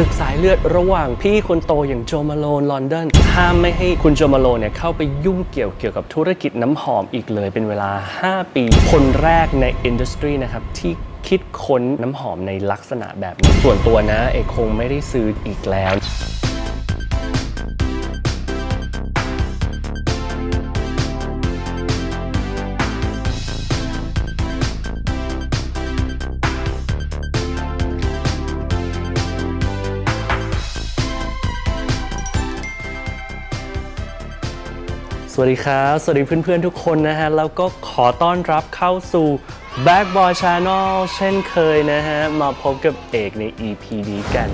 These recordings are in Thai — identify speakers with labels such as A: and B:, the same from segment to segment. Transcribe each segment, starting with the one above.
A: ศึกสายเลือดระหว่างพี่คนโตอย่างโจมาโลนลอนดอนห้ามไม่ให้คุณโจมาโลนเนี่ยเข้าไปยุ่งเกี่ยวเกี่ยวกับธุรกิจน้ำหอมอีกเลยเป็นเวลา 5 ปี คนแรกในอินดัสทรีนะครับที่คิดค้นน้ำหอมในลักษณะแบบนี้ส่วนตัวนะเอกคงไม่ได้ซื้ออีกแล้ว วัสดีครับ สวัสดีเพื่อนๆทุกคนนะฮะ แล้วก็ขอต้อนรับเข้าสู่ Back Boy Channel เช่นเคยนะฮะ มาพบกับเอกใน EP นี้กัน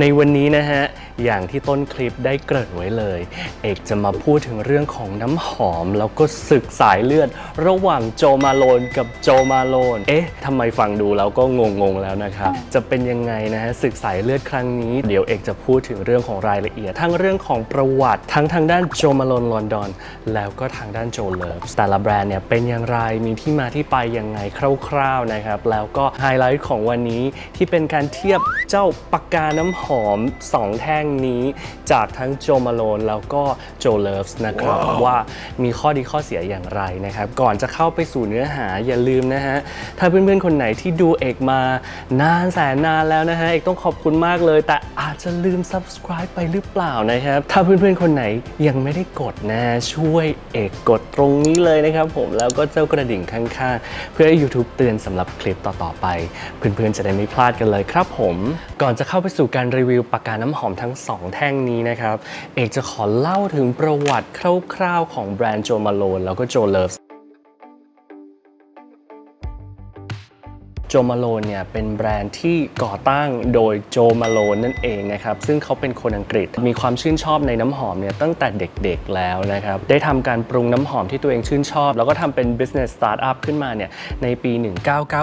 A: ในวันนี้นะฮะ อย่างที่ต้นคลิปได้เกริ่นไว้เลย เอกจะมาพูดถึงเรื่องของน้ำหอม แล้วก็ศึกสายเลือด ระหว่างโจมาโลนกับโจมาโลน เอ๊ะทำไมฟังดูแล้วก็งงๆแล้วนะครับ จะเป็นยังไงนะฮะศึกสายเลือดครั้งนี้ เดี๋ยวเอกจะพูดถึงเรื่องของรายละเอียด ทั้งเรื่องของประวัติ ทั้งทางด้านโจมาโลนลอนดอน แล้วก็ทางด้านโจเลิฟแต่ละแบรนด์เนี่ยเป็นอย่างไรมีที่มาที่ไปยังไงคร่าวๆนะครับ แล้วก็ไฮไลท์ของวันนี้ที่เป็นการเทียบเจ้าปากกาน้ำหอม 2 แท่งนี้จากทั้งโจมาโลนแล้วก็โจเลิฟส์นะครับ ว่ามีข้อดีข้อเสียอย่างไรนะครับ ก่อนจะเข้าไปสู่เนื้อหาอย่าลืมนะฮะ ถ้าเพื่อนๆ คนไหนที่ดูเอกมานานแสนนานแล้วนะฮะ เอกต้องขอบคุณมากเลย แต่อาจจะลืม subscribe ไปหรือเปล่านะครับ ถ้าเพื่อนๆ คนไหนยังไม่ได้กดนะช่วยเอกกดตรงนี้เลยนะครับผมแล้วก็เจ้ากระดิ่งข้างๆ เพื่อให้ YouTube เตือนสำหรับคลิปต่อๆไป เพื่อนๆ จะได้ไม่พลาดกันเลยครับผม ก่อนจะเข้าไปสู่การรีวิวปากกาน้ำหอมทั้ง2 แท่งนี้นะครับ เอกจะขอเล่าถึงประวัติคร่าวๆของแบรนด์โจมาโลนแล้วก็โจเลิฟ โจมาโลนเนี่ยเป็นแบรนด์ที่ก่อตั้งโดยโจมาโลนนั่นเองนะครับ ซึ่งเขาเป็นคนอังกฤษมีความชื่นชอบในน้ำหอมเนี่ยตั้งแต่เด็กๆแล้วนะครับ ได้ทำการปรุงน้ำหอมที่ตัวเองชื่นชอบ แล้วก็ทำเป็น business startup ขึ้นมาเนี่ยในปี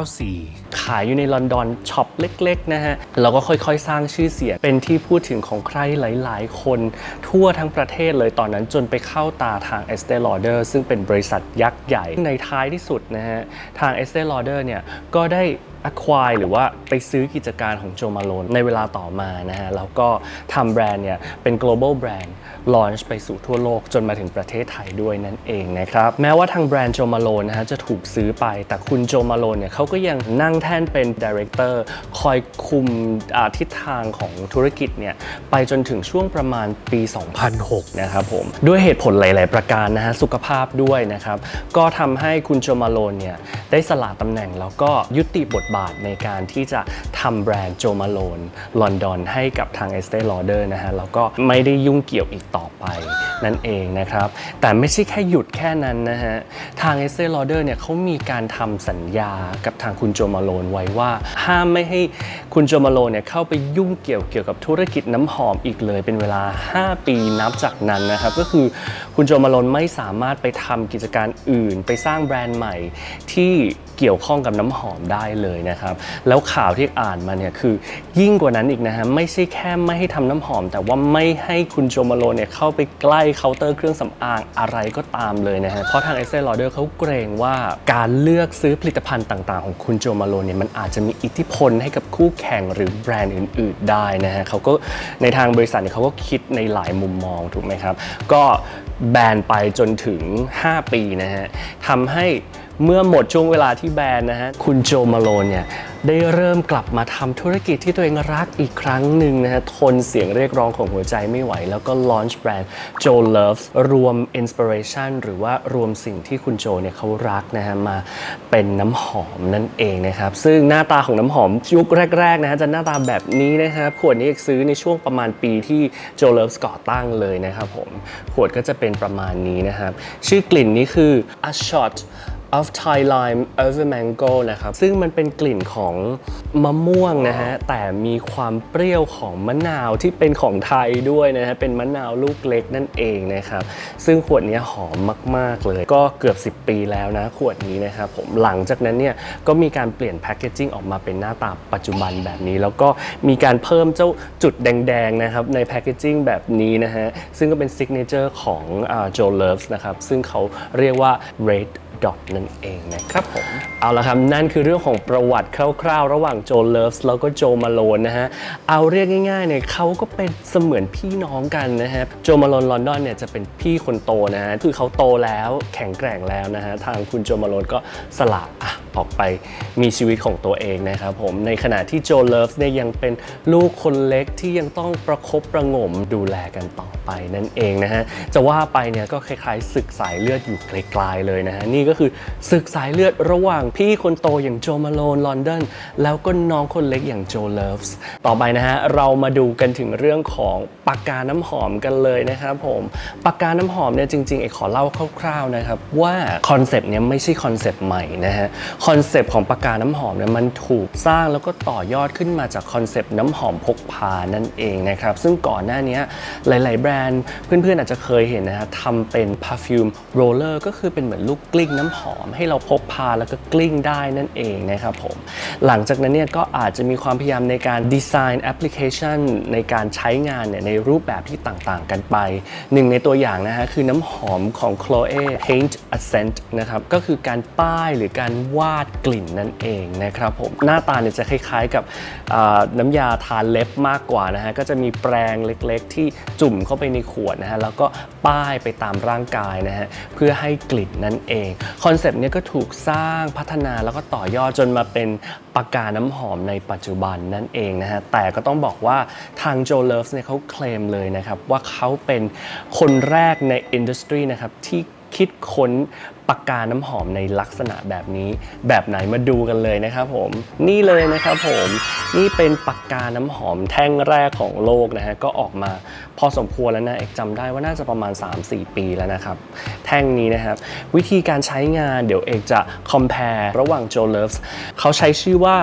A: 1994 ขายอยู่ในลอนดอนช็อปเล็กๆนะฮะแล้วก็ค่อยๆ สร้างชื่อเสียงเป็นที่พูดถึงของใครหลายๆ คน ทั่วทั้งประเทศเลยตอนนั้นจนไปเข้าตาทาง Estee Lauder ซึ่งเป็นบริษัทยักษ์ใหญ่ในท้ายที่สุดนะฮะทาง Estee Lauder เนี่ยก็ได้ acquire หรือว่าไปซื้อกิจการของโจมาโลนในเวลาต่อมานะฮะ แล้วก็ทำแบรนด์เนี่ย เป็น global brand launch ไปสู่ทั่วโลกจนมาถึงประเทศไทยด้วยนั่นเองนะครับ แม้ว่าทางแบรนด์โจมาโลนนะฮะ จะถูกซื้อไป แต่คุณโจมาโลนเนี่ยเขาก็ยังนั่งแท่นเป็น director คอยคุมอ่าทิศทางของธุรกิจเนี่ย ไปจนถึงช่วงประมาณปี 2006 นะครับผม ด้วยเหตุผลหลาย ๆ ประการนะฮะ สุขภาพด้วยนะครับ ก็ทำให้คุณโจมาโลนเนี่ย ได้สละตำแหน่งแล้วก็ยุติบทบาทในการที่จะทำแบรนด์โจมาโลนลอนดอนให้กับทางเอสเตอร์ลอเดอร์นะฮะแล้วก็ไม่ได้ยุ่งเกี่ยวอีกต่อไปนั่นเองนะครับ แต่ไม่ใช่แค่หยุดแค่นั้นนะฮะ ทาง Estee Lauder เนี่ยเขามีการทำสัญญากับทางคุณโจมาโลนไว้ว่า ห้ามไม่ให้คุณโจมาโลนเนี่ยเข้าไปยุ่งเกี่ยวเกี่ยวกับธุรกิจน้ำหอมอีกเลยเป็นเวลา 5 ปีนับจากนั้นนะครับ ก็คือคุณโจมาโลนไม่สามารถไปทำกิจการอื่น ไปสร้างแบรนด์ใหม่ที่เกี่ยวข้องกับน้ำหอมได้เลยนะครับ แล้วข่าวที่อ่านมาเนี่ยคือยิ่งกว่านั้นอีกนะฮะไม่ใช่แค่ไม่ให้ทำน้ำหอม แต่ว่าไม่ให้คุณโจมาโลนเนี่ยเข้าไปใกล้เคาน์เตอร์เครื่องสำอางอะไรก็ตามเลยนะฮะ เพราะทางไอเซอร์ลอเดอร์เขาเกรงว่าการเลือกซื้อผลิตภัณฑ์ต่าง ๆ ของคุณโจมาโลเนี่ยมันอาจจะมีอิทธิพลให้กับคู่แข่งหรือแบรนด์อื่น ๆ ได้นะฮะเขาก็ในทางบริษัทเนี่ยเขาก็คิดในหลายมุมมองถูกไหมครับ ก็แบนไปจนถึง 5 ปีนะฮะทำให้ เมื่อหมดช่วงเวลาที่แบนนะฮะ คุณโจมาโลนเนี่ยได้เริ่มกลับมาทำธุรกิจที่ตัวเองรักอีกครั้งหนึ่งนะฮะ ทนเสียงเรียกร้องของหัวใจไม่ไหว แล้วก็ launch แบรนด์ Joe Loves รวม inspiration หรือว่ารวมสิ่งที่คุณโจเนี่ยเขารักนะฮะ มาเป็นน้ำหอมนั่นเองนะครับ ซึ่งหน้าตาของน้ำหอมยุคแรกๆนะฮะ จะหน้าตาแบบนี้นะครับ ขวดนี้ซื้อในช่วงประมาณปีที่ Joe Loves ก่อตั้งเลยนะครับผม ขวดก็จะเป็นประมาณนี้นะครับ ชื่อกลิ่นนี้คือ a shot of Thai lime over mango นะครับ ซึ่งมันเป็นกลิ่นของมะม่วงนะฮะ แต่มีความเปรี้ยวของมะนาวที่เป็นของไทยด้วยนะฮะ เป็นมะนาวลูกเล็กนั่นเองนะครับ ซึ่งขวดนี้หอมมาก ๆ เลย ก็เกือบ 10 ปีแล้วนะ ขวดนี้นะครับผม หลังจากนั้นเนี่ย ก็มีการเปลี่ยนแพคเกจิ้งออกมาเป็นหน้าตาปัจจุบันแบบนี้ แล้วก็มีการเพิ่มเจ้าจุดแดง ๆ นะครับ ในแพคเกจิ้งแบบนี้นะฮะ ซึ่งก็เป็นซิกเนเจอร์ของโจเลิฟส์นะครับ ซึ่งเขาเรียกว่า red ดอกนั่นเองนะครับผมเอาละครับนั่นคือเรื่องของประวัติคร่าวๆ ระหว่างโจเลิฟส์แล้วก็โจมาโลนนะฮะเอาเรียกง่ายๆเนี่ยเขาก็เป็นเสมือนพี่น้องกันนะฮะโจมาโลนลอนดอนเนี่ยจะเป็นพี่คนโตนะฮะคือเขาโตแล้วแข็งแกร่งแล้วนะฮะทางคุณโจมาโลนก็สละอะ ออกไปมีชีวิตของตัวเองนะครับผมในขณะที่โจเลิฟเนี่ยยังเป็นลูกคนเล็กที่ยังต้องประคบประงมดูแลกันต่อไปนั่นเองนะฮะจะว่าไปเนี่ยก็คล้ายๆศึกสายเลือดอยู่ไกลๆเลยนะฮะนี่ก็คือศึกสายเลือดระหว่างพี่คนโตอย่างโจมาโลนลอนดอนแล้วก็น้องคนเล็กอย่างโจเลิฟส์ต่อไปนะฮะเรามาดูกันถึงเรื่องของปากกาน้ำหอมกันเลยนะครับผมปากกาน้ำหอมเนี่ยจริงๆเอกขอเล่าคร่าวๆนะครับว่าคอนเซปต์เนี่ยไม่ใช่คอนเซปต์ใหม่นะฮะคอนเซปต์ของปากกาน้ำหอมเนี่ยมันถูกสร้างแล้วก็ต่อยอดขึ้นมาจากคอนเซปต์น้ำหอมพกพานั่นเองนะครับ ซึ่งก่อนหน้านี้หลาย ๆ แบรนด์เพื่อน ๆ อาจจะเคยเห็นนะฮะทำเป็น perfume roller ก็คือเป็นเหมือนลูกกลิ้งน้ำหอม ให้เราพกพาแล้วก็กลิ้งได้นั่นเองนะครับผมหลังจากนั้นเนี่ยก็อาจจะมีความพยายามในการดีไซน์แอปพลิเคชันในการใช้งานเนี่ยในรูปแบบที่ต่าง ๆ กันไปหนึ่งในตัวอย่างนะฮะคือน้ำหอมของ Chloe Paint Ascent นะครับก็คือการป้ายหรือการวาดกลิ่นนั่นเองนะครับผมหน้าตาเนี่ยจะคล้ายๆกับน้ำยาทาเล็บมากกว่านะฮะก็จะมีแปรงเล็กๆ ที่จุ่มเข้าไปในขวดนะฮะแล้วก็ป้ายไปตามร่างกายนะฮะเพื่อให้กลิ่นนั่นเองคอนเซปต์เนี้ก็ถูกสร้างพัฒนาแล้วก็ต่อยอดจนมาเป็นปากกาน้ำหอมในปัจจุบันนั่นเองนะฮะแต่ก็ต้องบอกว่าทางโจเลิฟเนี่ยเขาเคลมเลยนะครับว่าเขาเป็นคนแรกในอินดัสทรีนะครับที่ คิดค้นปากกาน้ำหอมในลักษณะแบบนี้ แบบไหนมาดูกันเลยนะครับผม นี่เลยนะครับผม นี่เป็นปากกาน้ำหอมแท่งแรกของโลกนะฮะ ก็ออกมาพอสมควรแล้วนะ เอกจำได้ว่าน่าจะประมาณ 3-4 ปีแล้วนะครับ แท่งนี้นะครับ วิธีการใช้งานเดี๋ยวเอกจะ compare ระหว่าง Joe Loves เขาใช้ชื่อว่า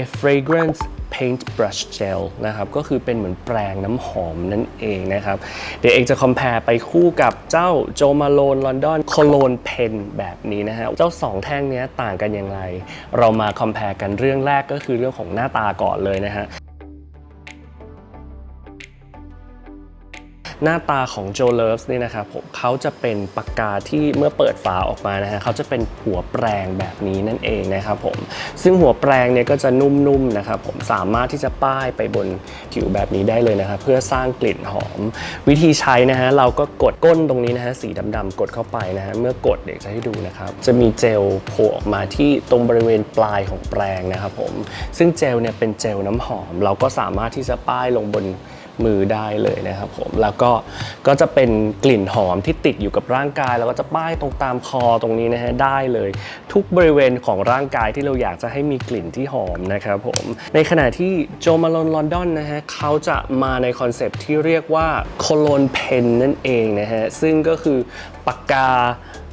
A: a fragrance paint brush gel นะครับก็คือเป็นเหมือนแปรงน้ำหอมนั่นเองนะครับ เดี๋ยวเอกจะ compare ไปคู่กับเจ้าโจมาโลนลอนดอนโคโลนเพนแบบนี้นะฮะ เจ้า 2 แท่งนี้ต่างกันอย่างไร เรามา compare กันเรื่องแรกก็คือเรื่องของหน้าตาก่อนเลยนะฮะ หน้าตาของ Joe Loves นี่นะครับผมเขาจะเป็นปากกาที่เมื่อเปิดฝาออกมานะฮะเขาจะเป็นหัวแปรงแบบนี้นั่นเองนะครับผมซึ่งหัวแปรงเนี่ยก็จะนุ่มๆนะครับผมสามารถที่จะป้ายไปบนผิวแบบนี้ได้เลยนะครับเพื่อสร้างกลิ่นหอม วิธีใช้นะฮะเราก็กดก้นตรงนี้นะฮะสีดำๆกดเข้าไปนะฮะเมื่อกดเดี๋ยวจะให้ดูนะครับจะมีเจลโผล่ออกมาที่ตรงบริเวณปลายของแปรงนะครับผมซึ่งเจลเนี่ยเป็นเจลน้ำหอม เราก็สามารถที่จะป้ายลงบน มือได้เลยนะครับผมแล้วก็ก็จะเป็นกลิ่นหอมที่ติดอยู่กับร่างกาย แล้วก็จะป้ายตรงตามคอตรงนี้นะฮะได้เลย ทุกบริเวณของร่างกายที่เราอยากจะให้มีกลิ่นที่หอมนะครับผมในขณะที่โจมาลอนลอนดอนนะฮะเขาจะมาในคอนเซปที่เรียกว่าโคโลนเพนนั่นเองนะฮะซึ่งก็คือปากกา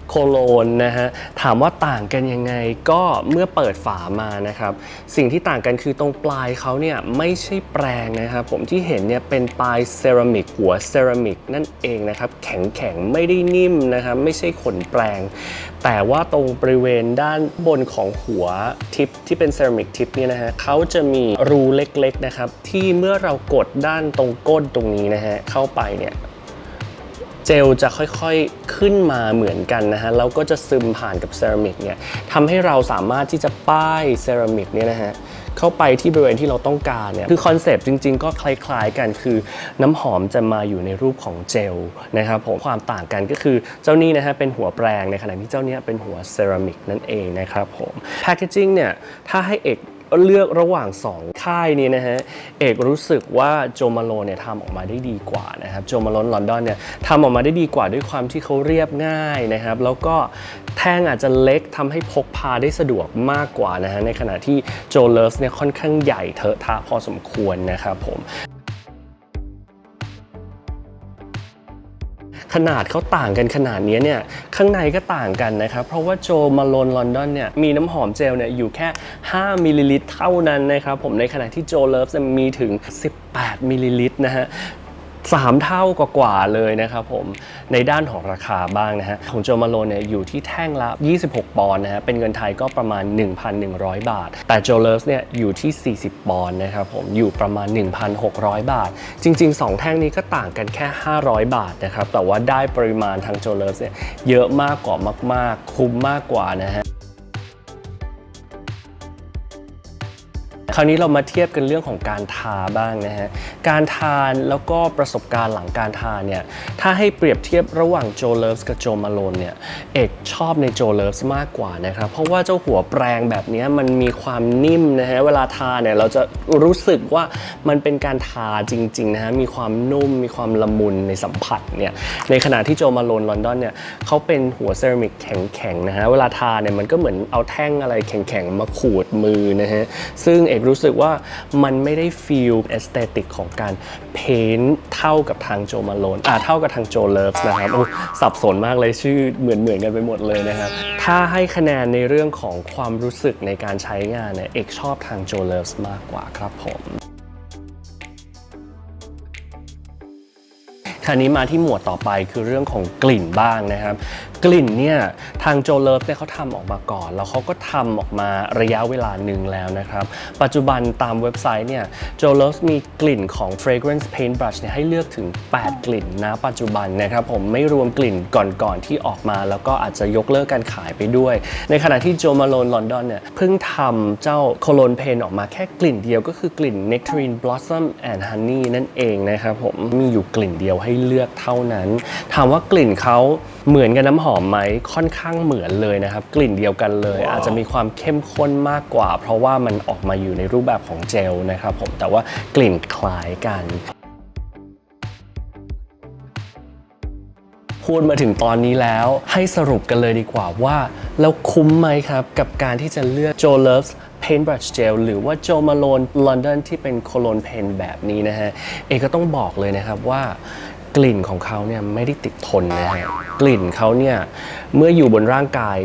A: โคโลนนะฮะถามว่าต่างกันยังไงก็เมื่อเปิดฝามานะครับ สิ่งที่ต่างกันคือตรงปลายเขาเนี่ยไม่ใช่แปรงนะครับผมที่เห็นเนี่ยเป็นปลายเซรามิกหัวเซรามิกนั่นเองนะครับ แข็งแข็งไม่ได้นิ่มนะครับ ไม่ใช่ขนแปรงแต่ว่าตรงบริเวณด้านบนของหัวทิปที่เป็นเซรามิกทิปเนี่ยนะฮะเขาจะมีรูเล็กๆนะครับที่เมื่อเรากดด้านตรงก้นตรงนี้นะฮะเข้าไปเนี่ย เจลจะค่อยๆขึ้นมาเหมือนกันนะฮะแล้วก็จะซึมผ่านกับเซรามิกเนี่ยทำให้เราสามารถที่จะป้ายเซรามิกเนี่ยนะฮะเข้าไปที่บริเวณที่เราต้องการเนี่ยคือคอนเซปต์จริง ๆ ก็คล้ายๆกันคือน้ำหอมจะมาอยู่ในรูปของเจลนะครับผมความต่างกันก็คือเจ้านี้นะฮะเป็นหัวแปรงในขณะที่เจ้านี้เป็นหัวเซรามิกนั่นเองนะครับผมแพคเกจิ้งเนี่ยถ้าให้เอก เลือกระหว่าง 2 ค่ายนี้นะฮะ เอกรู้สึกว่าโจมาโลเนี่ยทำออกมาได้ดีกว่านะครับ โจมาโลนลอนดอนเนี่ยทำออกมาได้ดีกว่าด้วยความที่เขาเรียบง่ายนะครับ แล้วก็แท่งอาจจะเล็กทำให้พกพาได้สะดวกมากกว่านะฮะ ในขณะที่โจเลิฟเนี่ยค่อนข้างใหญ่เทอะทะพอสมควรนะครับผม ขนาดเขาต่างกันขนาดนี้เนี่ยข้างในก็ต่างกันนะครับเพราะว่าโจมาลอนลอนดอนเนี่ยมีน้ำหอมเจลเนี่ยอยู่แค่ 5มิลลิลิตรเท่านั้นนะครับผมในขณะที่โจเลิฟมีถึง 18มิลลิลิตรนะฮะ 3 เท่ากว่าๆเลยนะครับผมในด้านของราคาบ้างนะฮะของโจมาโลเนี่ยอยู่ที่แท่งละ 26 ปอนด์นะฮะเป็นเงินไทยก็ประมาณ 1,100 บาท แต่โจเลสเนี่ยอยู่ที่ 40 ปอนด์นะครับผมอยู่ประมาณ 1,600 บาท จริง ๆ 2 แท่งนี้ก็ต่างกันแค่ 500 บาทนะครับแต่ว่าได้ปริมาณทางโจเลสเนี่ยเยอะมากกว่ามาก ๆ คุ้มมากกว่านะฮะ คราวนี้เรามาเทียบกันเรื่องของการทาบ้างนะฮะ การทานแล้วก็ประสบการณ์หลังการทานเนี่ย ถ้าให้เปรียบเทียบระหว่างโจเลิฟส์กับโจมาโลนเนี่ย เอกชอบในโจเลิฟส์มากกว่านะครับ เพราะว่าเจ้าหัวแปรงแบบนี้มันมีความนิ่มนะฮะ เวลาทาเนี่ยเราจะรู้สึกว่ามันเป็นการทาจริงๆนะฮะ มีความนุ่ม มีความละมุนในสัมผัสเนี่ย ในขณะที่โจมาโลนลอนดอนเนี่ยเขาเป็นหัวเซรามิกแข็งๆนะฮะ เวลาทาเนี่ยมันก็เหมือนเอาแท่งอะไรแข็งๆมาขูดมือนะฮะ ซึ่งเอกรู้สึกว่ามันไม่ได้ฟีลเอสเตติกของการเพ้นเท่ากับทางโจมาโลนอ่าเท่ากับทางโจเลิฟนะครับโอ้สับสนมากเลยชื่อเหมือนเหมือนกันไปหมดเลยนะครับ ถ้าให้คะแนนในเรื่องของความรู้สึกในการใช้งานเนี่ยเอกชอบทางโจเลิฟมากกว่าครับผม คราวนี้มาที่หมวดต่อไปคือเรื่องของกลิ่นบ้างนะครับ กลิ่นเนี่ยทางโจเลิฟเนี่ยเขาทำออกมาก่อน แล้วเขาก็ทำออกมาระยะเวลาหนึ่งแล้วนะครับ ปัจจุบันตามเว็บไซต์เนี่ยโจเลิฟมีกลิ่นของ fragrance paintbrush เนี่ยให้เลือกถึง 8 กลิ่นนะปัจจุบันนะครับผมไม่รวมกลิ่นก่อนๆที่ออกมา แล้วก็อาจจะยกเลิกการขายไปด้วย ในขณะที่โจมาโลนลอนดอนเนี่ยเพิ่งทำเจ้าโคโลนเพนออกมาแค่กลิ่นเดียวก็คือกลิ่น nectarine blossom and honey นั่นเองนะครับผมมีอยู่กลิ่นเดียวให้เลือกเท่านั้น ถามว่ากลิ่นเขาเหมือนกับน้ำหอมไหมค่อนข้างเหมือนเลยนะครับ กลิ่นเดียวกันเลย อาจจะมีความเข้มข้นมากกว่า เพราะว่ามันออกมาอยู่ในรูปแบบของเจลนะครับผมแต่ว่ากลิ่นคล้ายกันพูดมาถึงตอนนี้แล้วให้สรุปกันเลยดีกว่าว่าแล้วคุ้มไหมครับ กับการที่จะเลือก Joe Loves Paintbrush Gel หรือว่า Joe Malone London ที่เป็นโคโลนเพนแบบนี้นะฮะ เอกก็ต้องบอกเลยนะครับว่า กลิ่นของเขาเนี่ยไม่ได้ติดทนนะฮะกลิ่นเขาเนี่ยเมื่ออยู่บนร่างกาย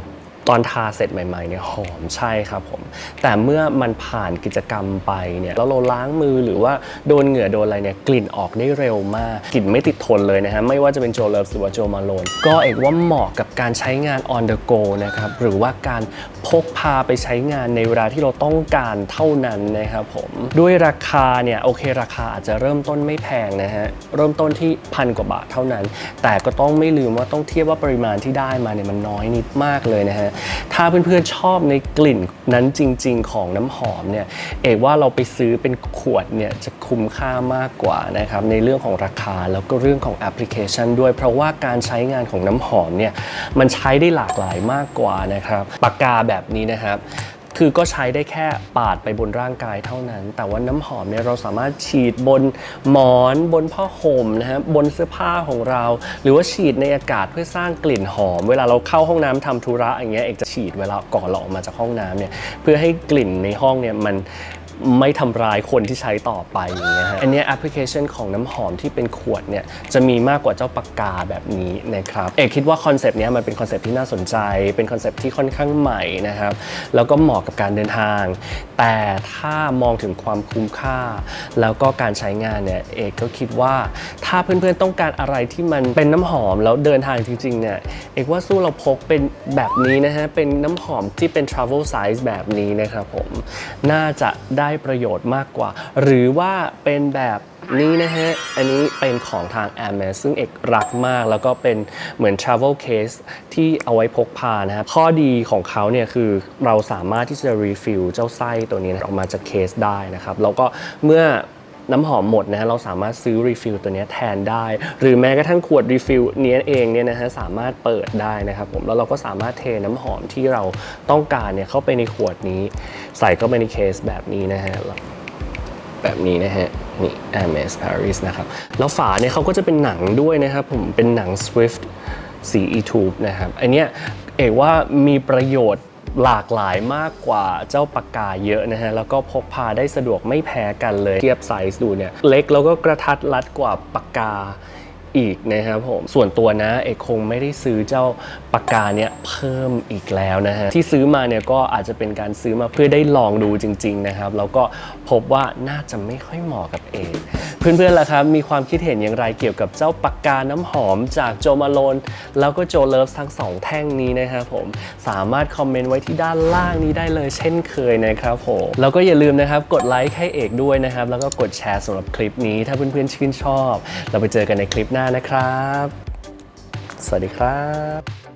A: ตอนทาเสร็จใหม่ๆเนี่ยหอมใช่ครับผม แต่เมื่อมันผ่านกิจกรรมไปเนี่ยแล้วเราล้างมือหรือว่าโดนเหงื่อโดนอะไรเนี่ยกลิ่นออกได้เร็วมาก กลิ่นไม่ติดทนเลยนะฮะ ไม่ว่าจะเป็นโจเลิฟหรือว่าโจมาโลน ก็เอกว่าเหมาะกับการใช้งาน on the go นะครับ หรือว่าการพกพาไปใช้งานในเวลาที่เราต้องการเท่านั้นนะครับผมด้วยราคาเนี่ยโอเคราคาอาจจะเริ่มต้นไม่แพงนะฮะเริ่มต้นที่พันกว่าบาทเท่านั้น แต่ก็ต้องไม่ลืมว่าต้องเทียบว่าปริมาณที่ได้มาเนี่ยมันน้อยนิดมากเลยนะฮะถ้าเพื่อนๆชอบในกลิ่นนั้นจริง ๆ ของน้ำหอมเนี่ย เอกว่าเราไปซื้อเป็นขวดเนี่ยจะคุ้มค่ามากกว่านะครับในเรื่องของราคาแล้วก็เรื่องของแอปพลิเคชันด้วย เพราะว่าการใช้งานของน้ำหอมเนี่ยมันใช้ได้หลากหลายมากกว่านะครับปากกาแบบนี้นะครับ คือก็ใช้ได้แค่ปาดไปบนร่างกายเท่านั้น แต่ว่าน้ำหอมเนี่ยเราสามารถฉีดบนหมอนบนผ้าห่มนะฮะบนเสื้อผ้าของเรา หรือว่าฉีดในอากาศเพื่อสร้างกลิ่นหอม เวลาเราเข้าห้องน้ำทำธุระอย่างเงี้ยเอกจะฉีดเวลาก่อนเราออกมาจากห้องน้ำเนี่ยเพื่อให้กลิ่นในห้องเนี่ยมัน ไม่ทำร้ายคนที่ใช้ต่อไปอย่างเงี้ยฮะอันเนี้ยแอปพลิเคชันของน้ำหอมที่เป็นขวดเนี่ยจะมีมากกว่าเจ้าปากกาแบบนี้นะครับเอกคิดว่าคอนเซปต์เนี้ยมันเป็นคอนเซปต์ที่น่าสนใจ เป็นคอนเซปต์ที่ค่อนข้างใหม่นะครับแล้วก็เหมาะกับการเดินทาง แต่ถ้ามองถึงความคุ้มค่า แล้วก็การใช้งานเนี่ยเอกก็คิดว่าถ้าเพื่อนๆต้องการอะไรที่มันเป็นน้ำหอมแล้วเดินทางจริงๆเนี่ยเอกว่าสู้เราพกเป็นแบบนี้นะฮะเป็นน้ำหอมที่เป็น travel size แบบนี้นะครับผมน่าจะได้ประโยชน์มากกว่า หรือว่าเป็นแบบนี้นะฮะ อันนี้เป็นของทาง a m a z ซึ่งเอกรักมาก แล้วก็เป็นเหมือน travel case ที่เอาไว้พกพานะครับ ข้อดีของเขาเนี่ยคือเราสามารถที่จะ refill เจ้าไส้ตัวนี้นออกมาจากเคสได้นะครับ แล้วก็เมื่อ น้ำหอมหมดนะฮะเราสามารถซื้อรีฟิลตัวนี้แทนได้ หรือแม้กระทั่งขวดรีฟิลเนี้ยเองเนี่ยนะฮะสามารถเปิดได้นะครับผมแล้วเราก็สามารถเทน้ำหอมที่เราต้องการเนี่ยเข้าไปในขวดนี้ ใส่เข้าไปในเคสแบบนี้นะฮะแบบนี้นะฮะนี่ Hermes Paris นะครับ แล้วฝาเนี่ยเขาก็จะเป็นหนังด้วยนะครับผมเป็นหนัง Swift สี e-tube นะครับอันเนี้ยเอกว่ามีประโยชน์ หลากหลายมากกว่าเจ้าปากกาเยอะนะฮะ แล้วก็พกพาได้สะดวกไม่แพ้กันเลย เทียบไซส์ดูเนี่ย เล็กแล้วก็กระทัดรัดกว่าปากกา อีกนะครับผมส่วนตัวนะเอกคงไม่ได้ซื้อเจ้าปากกาเนี่ยเพิ่มอีกแล้วนะฮะที่ซื้อมาเนี่ยก็อาจจะเป็นการซื้อมาเพื่อได้ลองดูจริง ๆ นะครับ แล้วก็พบว่าน่าจะไม่ค่อยเหมาะกับเอกเพื่อนๆล่ะครับมีความคิดเห็นอย่างไรเกี่ยวกับเจ้าปากกาน้ำหอมจากโจมาโลนแล้วก็โจเลิฟทั้งสองแท่งนี้นะครับผมสามารถคอมเมนต์ไว้ที่ด้านล่างนี้ได้เลยเช่นเคยนะครับผมแล้วก็อย่าลืมนะครับกดไลค์ให้เอกด้วยนะครับแล้วก็กดแชร์สำหรับคลิปนี้ ถ้าเพื่อนๆชื่นชอบ เราไปเจอกันในคลิปหน้านะครับ สวัสดีครับ